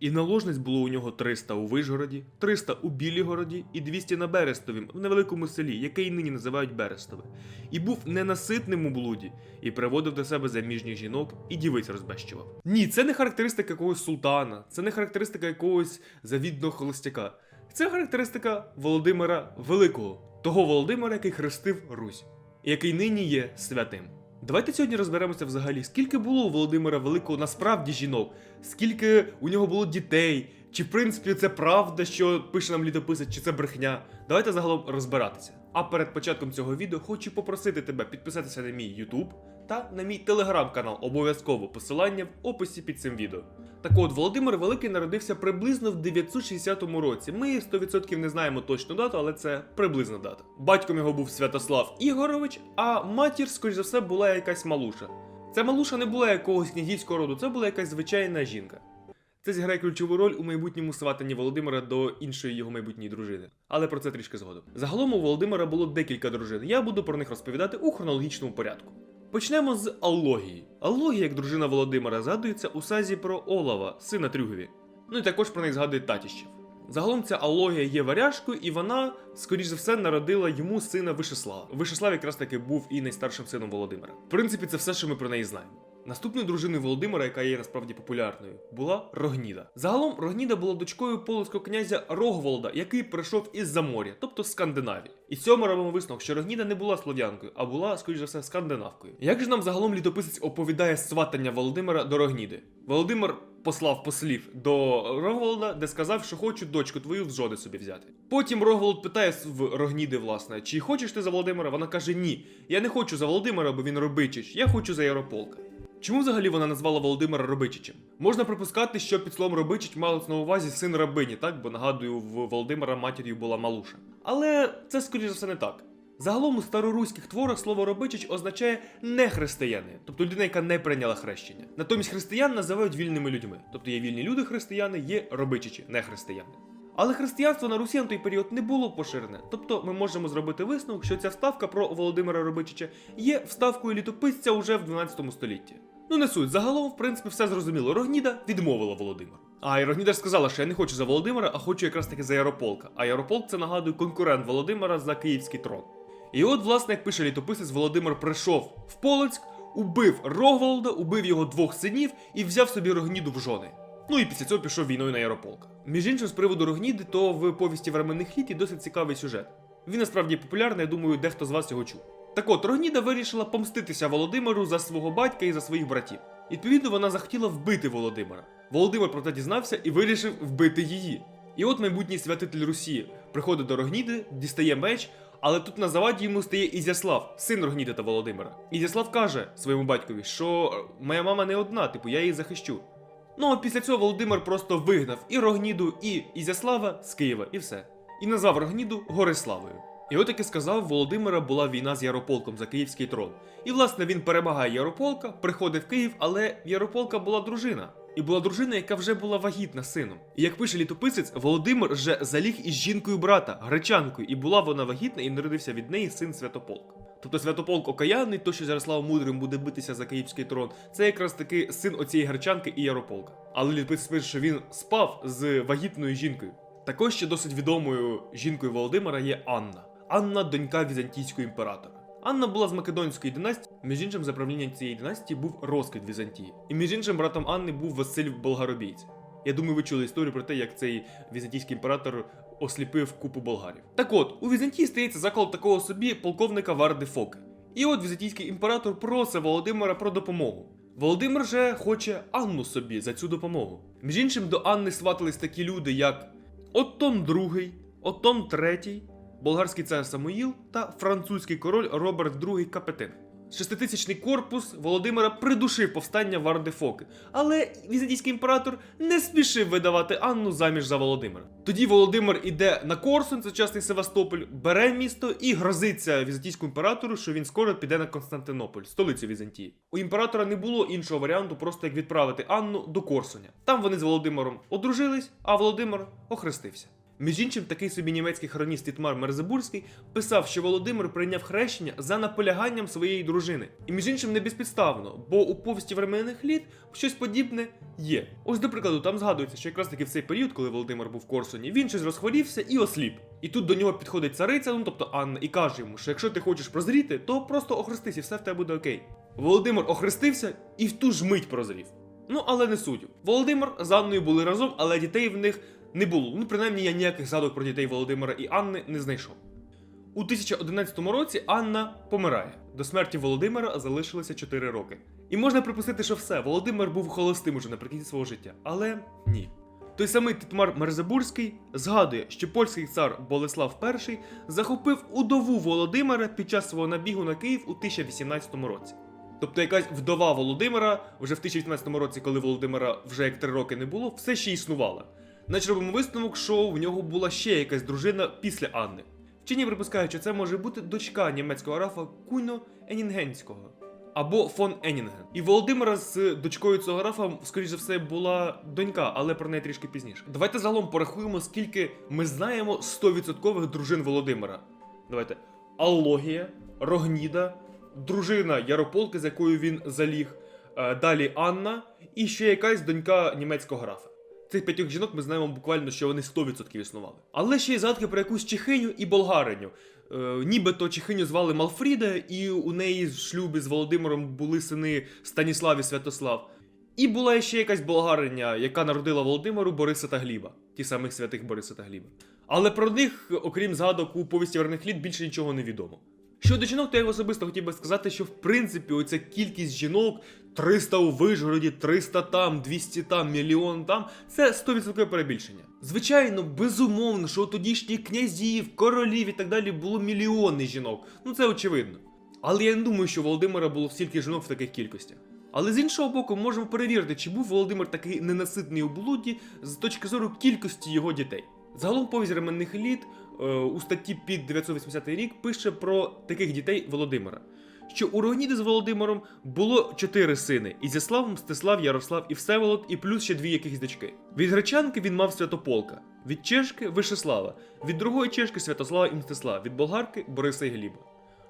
І наложниць було у нього 300 у Вишгороді, 300 у Білігороді і 200 на Берестовім, в невеликому селі, яке й нині називають Берестове. І був ненаситним у блуді, і приводив до себе заміжніх жінок і дівиць розбещував. Ні, це не характеристика якогось султана, це не характеристика якогось завідного холостяка. Це характеристика Володимира Великого, того Володимира, який хрестив Русь, який нині є святим. Давайте сьогодні розберемося взагалі, скільки було у Володимира Великого насправді жінок, скільки у нього було дітей, чи в принципі це правда, що пише нам літописець, чи це брехня. Давайте загалом розбиратися. А перед початком цього відео хочу попросити тебе підписатися на мій YouTube та на мій телеграм-канал. Обов'язково посилання в описі під цим відео. Так от, Володимир Великий народився приблизно в 960 році. Ми 100% не знаємо точну дату, але це приблизна дата. Батьком його був Святослав Ігорович, а матір, скоріш за все, була якась малуша. Ця малуша не була якогось князівського роду, це була якась звичайна жінка. Це зіграє ключову роль у майбутньому сватанні Володимира до іншої його майбутньої дружини. Але про це трішки згодом. Загалом у Володимира було декілька дружин. Я буду про них розповідати у хронологічному порядку. Почнемо з Аллогії. Аллогія, як дружина Володимира, згадується у сазі про Олава, сина Трюгові. Ну і також про них згадує Татіщев. Загалом ця Аллогія є варяжкою, і вона, скоріш за все, народила йому сина Вишеслава. Вишеслав якраз таки був і найстаршим сином Володимира. В принципі, це все, що ми про неї знаємо. Наступною дружиною Володимира, яка є насправді популярною, була Рогніда. Загалом Рогніда була дочкою полоцького князя Рогволода, який прийшов із Заморя, тобто з Скандинавії. І ми робимо висновок, що Рогніда не була слов'янкою, а була, скоріш за все, скандинавкою. Як же нам загалом літописець оповідає сватання Володимира до Рогніди? Володимир послав послів до Рогволода, де сказав, що хочу дочку твою в жони собі взяти. Потім Рогволод питає в Рогніди, власне, чи хочеш ти за Володимира? Вона каже: Ні, я не хочу за Володимира, бо він робичич, я хочу за Ярополка. Чому взагалі вона назвала Володимира Робичичем? Можна припускати, що під словом Робичич малось на увазі син рабині, так? Бо нагадую, в Володимира матір'ю була Малуша. Але це скоріш за все не так. Загалом у староруських творах слово робичич означає не християни, тобто людина, яка не прийняла хрещення. Натомість християн називають вільними людьми. Тобто є вільні люди християни, є робичичі, не християни. Але християнство на Русі на той період не було поширене. Тобто ми можемо зробити висновок, що ця вставка про Володимира Робичича є вставкою літописця уже в 12 столітті. Ну не суть, загалом, в принципі, все зрозуміло. Рогніда відмовила Володимира. А і Рогніда ж сказала, що я не хочу за Володимира, а хочу якраз таки за Ярополка. А Ярополк це нагадую конкурент Володимира за київський трон. І от, власне, як пише літописець, Володимир прийшов в Полоцьк, убив Рогволода, убив його двох синів і взяв собі Рогніду в жони. Ну і після цього пішов війною на Ярополка. Між іншим, з приводу Рогніди, то в повісті временних літ є досить цікавий сюжет. Він насправді популярний, я думаю, дехто з вас його чув. Так от, Рогніда вирішила помститися Володимиру за свого батька і за своїх братів. Відповідно, вона захотіла вбити Володимира. Володимир про це дізнався і вирішив вбити її. І от майбутній святитель Русі приходить до Рогніди, дістає меч, але тут на заваді йому стає Ізяслав, син Рогніди та Володимира. Ізяслав каже своєму батькові, що «Е, моя мама не одна, типу я її захищу. Ну а після цього Володимир просто вигнав і Рогніду, і Ізяслава з Києва, і все. І назвав Рогніду Гориславою. І от як і сказав, Володимира була війна з Ярополком за київський трон. І власне він перемагає Ярополка, приходить в Київ, але в Ярополка була дружина. І була дружина, яка вже була вагітна сином. І як пише літописець, Володимир вже заліг із жінкою брата, гречанкою, і була вона вагітна, і народився від неї син Святополк. Тобто Святополк Окаянний, то що з Мудрим буде битися за київський трон, це якраз таки син оцієї гречанки і Ярополка. Але літописець пише, що він спав з вагітною жінкою. Також ще досить відомою жінкою Володимира є Анна. Анна донька візантійського імператора. Анна була з Македонської династії. Між іншим, за правлінням цієї династії був розквіт Візантії. І між іншим, братом Анни був Василь Болгаробійць. Я думаю, ви чули історію про те, як цей візантійський імператор осліпив купу болгарів. Так от, у Візантії стається закол такого собі полковника Варди Фоки. І от візантійський імператор просить Володимира про допомогу. Володимир же хоче Анну собі за цю допомогу. Між іншим, до Анни сватались такі люди, як Оттон II, Оттон III, болгарський цар Самуїл та французький король Роберт II Капетин. Шеститисячний корпус Володимира придушив повстання Варди Фоки, але візантійський імператор не спішив видавати Анну заміж за Володимира. Тоді Володимир іде на Корсунь, сучасний Севастополь, бере місто і грозиться візантійському імператору, що він скоро піде на Константинополь, столицю Візантії. У імператора не було іншого варіанту, просто як відправити Анну до Корсуня. Там вони з Володимиром одружились, а Володимир охрестився. Між іншим, такий собі німецький хроніст Тітмар Мерзебурський писав, що Володимир прийняв хрещення за наполяганням своєї дружини. І між іншим не безпідставно, бо у повісті временних літ щось подібне є. Ось до прикладу, там згадується, що якраз таки в цей період, коли Володимир був в Корсуні, він щось розхворівся і осліп. І тут до нього підходить цариця, ну тобто Анна, і каже йому, що якщо ти хочеш прозріти, то просто охрестись і все в тебе буде окей. Володимир охрестився і в ту ж мить прозрів. Ну, але не суддю. Володимир з Анною були разом, але дітей в них не було. Ну, принаймні, я ніяких згадок про дітей Володимира і Анни не знайшов. У 1011 році Анна помирає. До смерті Володимира залишилося 4 роки. І можна припустити, що все, Володимир був холостим уже наприкінці свого життя. Але ні. Той самий Титмар Мерзебурський згадує, що польський цар Болеслав І захопив удову Володимира під час свого набігу на Київ у 1018 році. Тобто якась вдова Володимира вже в 1018 році, коли Володимира вже як три роки не було, все ще існувала. Наче робимо висновок, що в нього була ще якась дружина після Анни. Вчені припускають, що це може бути дочка німецького графа Куйно Енінгенського або фон Енінген. І Володимира з дочкою цього графа, скоріш за все, була донька, але про неї трішки пізніше. Давайте загалом порахуємо, скільки ми знаємо 100% дружин Володимира. Давайте. Аллогія, Рогніда, дружина Ярополки, з якою він заліг, е, далі Анна і ще якась донька німецького графа. Цих п'ятьох жінок ми знаємо буквально, що вони 100% існували. Але ще й згадки про якусь чехиню і болгариню. Е, нібито чехиню звали Малфріда, і у неї в шлюбі з Володимиром були сини Станіслав і Святослав. І була ще якась болгариня, яка народила Володимиру Бориса та Гліба, ті самих святих Бориса та Гліба. Але про них, окрім згадок у повісті верних літ, більше нічого не відомо. Щодо жінок, то я особисто хотів би сказати, що в принципі оця кількість жінок 300 у Вижгороді, 300 там, 200 там, мільйон там це 100% перебільшення. Звичайно, безумовно, що у тодішніх князів, королів і так далі було мільйони жінок. Ну це очевидно. Але я не думаю, що Володимира було стільки жінок в таких кількостях. Але з іншого боку, можемо перевірити, чи був Володимир такий ненаситний у блуді з точки зору кількості його дітей. Загалом повість ременних літ е, у статті під 980 рік пише про таких дітей Володимира. Що у Рогніди з Володимиром було чотири сини: Ізяслав, Мстислав, Ярослав і Всеволод, і плюс ще дві якихось дочки. Від гречанки він мав Святополка, від чешки Вишеслава, від другої чешки Святослава і Мстислава, від болгарки Бориса і Гліба.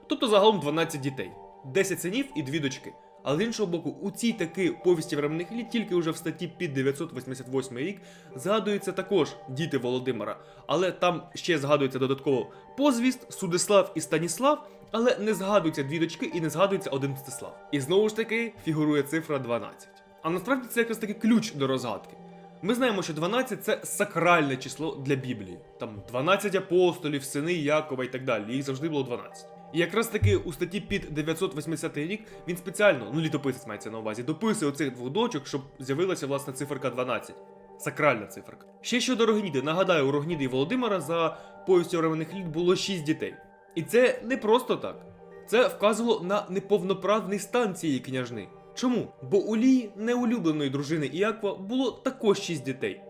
Тобто загалом 12 дітей, 10 синів і дві дочки. Але з іншого боку, у цій таки повісті временних літ, тільки вже в статті під 988 рік, згадуються також діти Володимира. Але там ще згадується додатково Позвіст, Судислав і Станіслав, але не згадуються дві дочки і не згадується один Мстислав. І знову ж таки фігурує цифра 12. А насправді це якраз таки ключ до розгадки. Ми знаємо, що 12 це сакральне число для Біблії. Там 12 апостолів, сини Якова і так далі. Їх завжди було 12. І якраз таки у статті під 980 рік він спеціально, ну літописець мається на увазі, дописує оцих двох дочок, щоб з'явилася власне циферка 12. Сакральна циферка. Ще щодо Рогніди, нагадаю, у Рогніди і Володимира за повістю временних літ було 6 дітей. І це не просто так. Це вказувало на неповноправний стан цієї княжни. Чому? Бо у Лії, неулюбленої дружини Іаква, було також 6 дітей.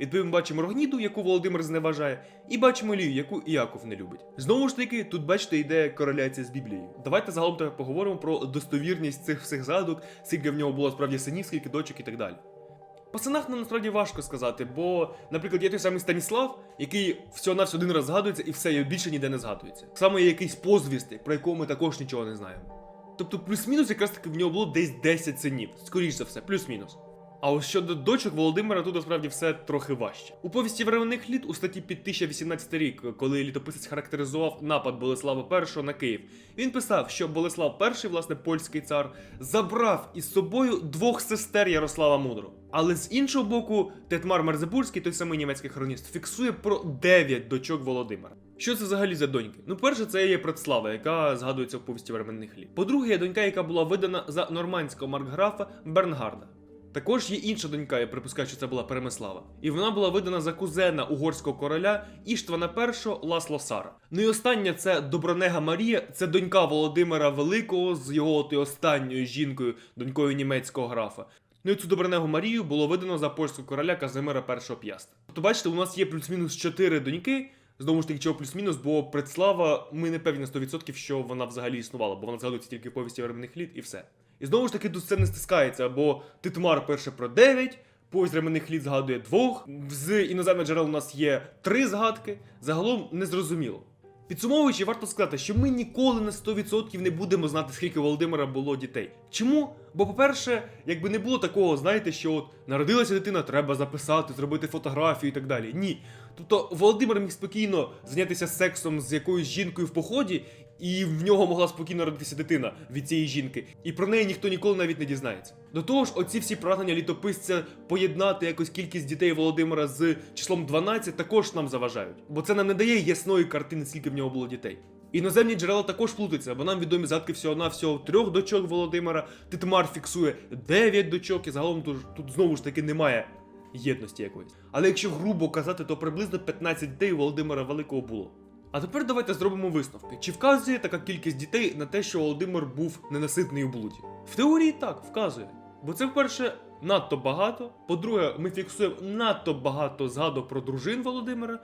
Відповідно, бачимо Рогніду, яку Володимир зневажає, і бачимо Лію, яку Іаков не любить. Знову ж таки, тут бачите, йде кореляція з Біблією. Давайте загалом тепер поговоримо про достовірність цих всіх згадок, скільки в нього було справді синів, скільки дочок і так далі. По синах нам насправді важко сказати, бо, наприклад, є той самий Станіслав, який всього на один раз згадується і все, і більше ніде не згадується. Саме є якийсь позвісти, про якого ми також нічого не знаємо. Тобто, плюс-мінус, якраз таки в нього було десь 10 синів, скоріш за все, плюс-мінус. А ось щодо дочок Володимира, тут насправді все трохи важче. У повісті временних літ у статті під 1018 рік, коли літописець характеризував напад Болеслава І на Київ, він писав, що Болеслав І, власне, польський цар, забрав із собою двох сестер Ярослава Мудрого. Але з іншого боку, Тетмар Мерзебурський, той самий німецький хроніст, фіксує про 9 дочок Володимира. Що це взагалі за доньки? Ну, перше, це є Предслава, яка згадується в повісті временних літ. По-друге, є донька, яка була видана за нормандського маркграфа Бернгарда. Також є інша донька, я припускаю, що це була Перемислава. І вона була видана за кузена угорського короля Іштвана І Ласло Сара. Ну і остання це Добронега Марія, це донька Володимира Великого з його тою останньою жінкою, донькою німецького графа. Ну і цю Добронегу Марію було видано за польського короля Казимира І П'яста. Тобто, бачите, у нас є плюс-мінус 4 доньки. Знову ж таки, чого плюс-мінус, бо предслава, ми не певні на 100%, що вона взагалі існувала, бо вона згадується тільки в повісті временних літ і все. І знову ж таки тут це не стискається, бо Титмар пише про 9, Поїзд ременних літ згадує двох. З іноземних джерел у нас є три згадки. Загалом незрозуміло. Підсумовуючи, варто сказати, що ми ніколи на 100% не будемо знати, скільки Володимира було дітей. Чому? Бо, по-перше, якби не було такого, знаєте, що от народилася дитина, треба записати, зробити фотографію і так далі. Ні. Тобто Володимир міг спокійно зайнятися сексом з якоюсь жінкою в поході, і в нього могла спокійно родитися дитина від цієї жінки, і про неї ніхто ніколи навіть не дізнається. До того ж, оці всі прагнення літописця поєднати якось кількість дітей Володимира з числом 12 також нам заважають, бо це нам не дає ясної картини, скільки в нього було дітей. Іноземні джерела також плутаються, бо нам відомі згадки всього на всього трьох дочок Володимира. Титмар фіксує 9 дочок, і загалом тут, тут знову ж таки немає єдності якоїсь. Але якщо грубо казати, то приблизно 15 дітей Володимира Великого було. А тепер давайте зробимо висновки. Чи вказує така кількість дітей на те, що Володимир був ненаситний у блуді? В теорії так, вказує. Бо це, вперше, надто багато. По-друге, ми фіксуємо надто багато згадок про дружин Володимира.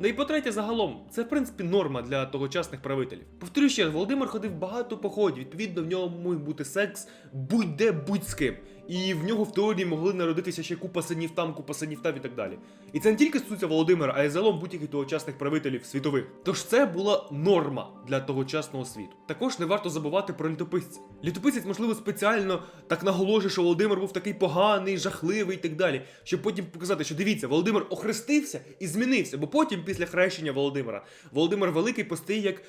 Ну і по-третє, загалом, це в принципі норма для тогочасних правителів. Повторюю ще Володимир ходив багато походів, відповідно, в нього міг бути секс будь-де, будь з ким. І в нього в теорії могли народитися ще купа синів там, купа синів там і так далі. І це не тільки стосується Володимира, а й загалом будь-яких тогочасних правителів світових. Тож це була норма для тогочасного світу. Також не варто забувати про літописця. Літописець, можливо, спеціально так наголошує, що Володимир був такий поганий, жахливий і так далі, щоб потім показати, що дивіться, Володимир охрестився і змінився, бо потім, після хрещення Володимира, Володимир Великий постає як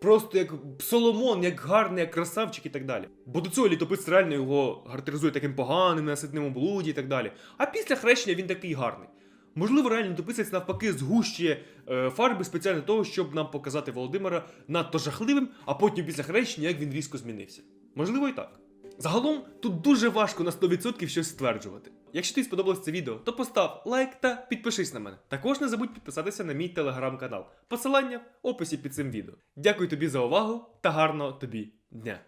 просто як Соломон, як гарний, як красавчик і так далі. Бо до цього літописець реально його характеризує таким поганим, ненаситним у блуді і так далі. А після хрещення він такий гарний. Можливо, реально літописець навпаки згущує е, фарби спеціально того, щоб нам показати Володимира надто жахливим, а потім після хрещення, як він різко змінився. Можливо, і так. Загалом тут дуже важко на 100% щось стверджувати. Якщо тобі сподобалось це відео, то постав лайк та підпишись на мене. Також не забудь підписатися на мій телеграм-канал. Посилання в описі під цим відео. Дякую тобі за увагу та гарного тобі дня!